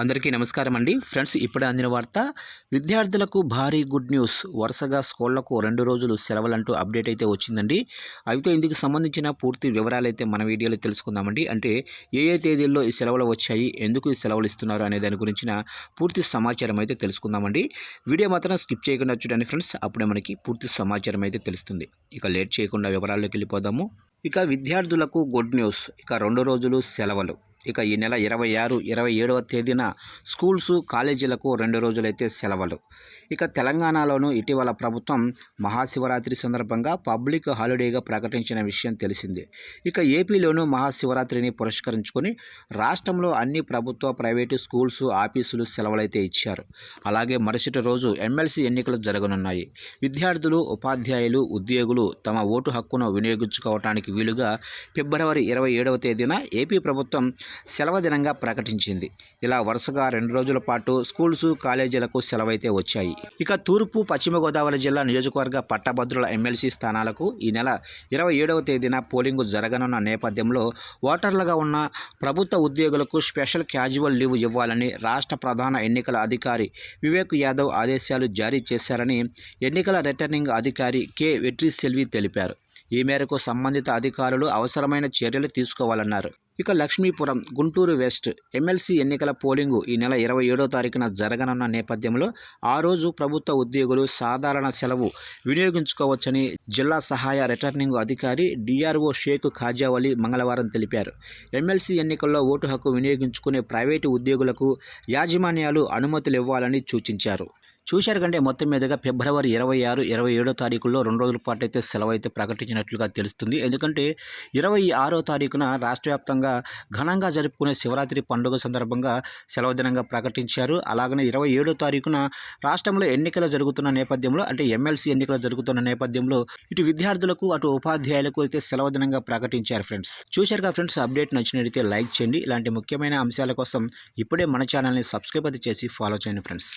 అందరికీ నమస్కారం అండి. ఫ్రెండ్స్ ఇప్పుడే అందిన వార్త విద్యార్థులకు భారీ గుడ్ న్యూస్. వరుసగా స్కూళ్ళకు రెండు రోజులు సెలవులంటూ అప్డేట్ అయితే వచ్చిందండి. అయితే ఇందుకు సంబంధించిన పూర్తి వివరాలు అయితే మన వీడియోలో తెలుసుకుందామండి. అంటే ఏ ఏ తేదీల్లో ఈ సెలవులు వచ్చాయి? ఎందుకు ఈ సెలవులు ఇస్తున్నారు? అనే దాని గురించిన పూర్తి సమాచారం అయితే తెలుసుకుందామండి. వీడియో మాత్రం స్కిప్ చేయకుండా చూడండి ఫ్రెండ్స్. అప్పుడే మనకి పూర్తి సమాచారం అయితే తెలుస్తుంది. ఇక లేట్ చేయకుండా వివరాల్లోకి వెళ్ళిపోదాము. ఇక విద్యార్థులకు గుడ్ న్యూస్. ఇక రెండు రోజులు సెలవులు. ఇక ఈ నెల ఇరవై ఆరు ఇరవై ఏడవ తేదీన స్కూల్స్ కాలేజీలకు రెండు రోజులైతే సెలవులు. ఇక తెలంగాణలోనూ ఇటీవల ప్రభుత్వం మహాశివరాత్రి సందర్భంగా పబ్లిక్ హాలిడేగా ప్రకటించిన విషయం తెలిసిందే. ఇక ఏపీలోనూ మహాశివరాత్రిని పురస్కరించుకొని రాష్ట్రంలో అన్ని ప్రభుత్వ ప్రైవేటు స్కూల్స్ ఆఫీసులు సెలవులైతే ఇచ్చారు. అలాగే మరుసటి రోజు ఎమ్మెల్సీ ఎన్నికలు జరగనున్నాయి. విద్యార్థులు ఉపాధ్యాయులు ఉద్యోగులు తమ ఓటు హక్కును వినియోగించుకోవటానికి వీలుగా ఫిబ్రవరి ఇరవై ఏడవ తేదీన ఏపీ ప్రభుత్వం సెలవు దినంగా ప్రకటించింది. ఇలా వరుసగా రెండు రోజుల పాటు స్కూల్స్ కాలేజీలకు సెలవైతే వచ్చాయి. ఇక తూర్పు పశ్చిమ గోదావరి జిల్లా నియోజకవర్గ పట్టభద్రుల ఎమ్మెల్సీ స్థానాలకు ఈ నెల ఇరవై ఏడవ తేదీన పోలింగు జరగనున్న నేపథ్యంలో ఓటర్లుగా ఉన్న ప్రభుత్వ ఉద్యోగులకు స్పెషల్ క్యాజువల్ లీవ్ ఇవ్వాలని రాష్ట్ర ప్రధాన ఎన్నికల అధికారి వివేక్ యాదవ్ ఆదేశాలు జారీ చేశారని ఎన్నికల రిటర్నింగ్ అధికారి కె. వెట్రి సెల్వి తెలిపారు. ఈ మేరకు సంబంధిత అధికారులు అవసరమైన చర్యలు తీసుకోవాలన్నారు. ఇక లక్ష్మీపురం గుంటూరు వెస్ట్. ఎమ్మెల్సీ ఎన్నికల పోలింగు ఈ నెల ఇరవై ఏడో తారీఖున జరగనున్న నేపథ్యంలో ఆ రోజు ప్రభుత్వ ఉద్యోగులు సాధారణ సెలవు వినియోగించుకోవచ్చని జిల్లా సహాయ రిటర్నింగ్ అధికారి డిఆర్ఓ షేక్ ఖాజావలి మంగళవారం తెలిపారు. ఎమ్మెల్సీ ఎన్నికల్లో ఓటు హక్కు వినియోగించుకునే ప్రైవేటు ఉద్యోగులకు యాజమాన్యాలు అనుమతులు ఇవ్వాలని సూచించారు. చూశారు కంటే మొత్తం మీదుగా ఫిబ్రవరి ఇరవై ఆరు ఇరవై ఏడో తారీఖుల్లో రెండు రోజుల పాటు అయితే సెలవు అయితే ప్రకటించినట్లుగా తెలుస్తుంది. ఎందుకంటే ఇరవై ఆరో తారీఖున రాష్ట్ర వ్యాప్తంగా ఘనంగా జరుపుకునే శివరాత్రి పండుగ సందర్భంగా సెలవు దినంగా ప్రకటించారు. అలాగనే ఇరవై ఏడో తారీఖున రాష్ట్రంలో ఎన్నికలు జరుగుతున్న నేపథ్యంలో అంటే ఎమ్మెల్సీ ఎన్నికలు జరుగుతున్న నేపథ్యంలో ఇటు విద్యార్థులకు అటు ఉపాధ్యాయులకు అయితే సెలవు దినంగా ప్రకటించారు ఫ్రెండ్స్. చూశారుగా ఫ్రెండ్స్ అప్డేట్ నచ్చినట్లయితే లైక్ చేయండి. ఇలాంటి ముఖ్యమైన అంశాల కోసం ఇప్పుడే మన ఛానల్ని సబ్స్క్రైబ్ అయితే చేసి ఫాలో చేయండి ఫ్రెండ్స్.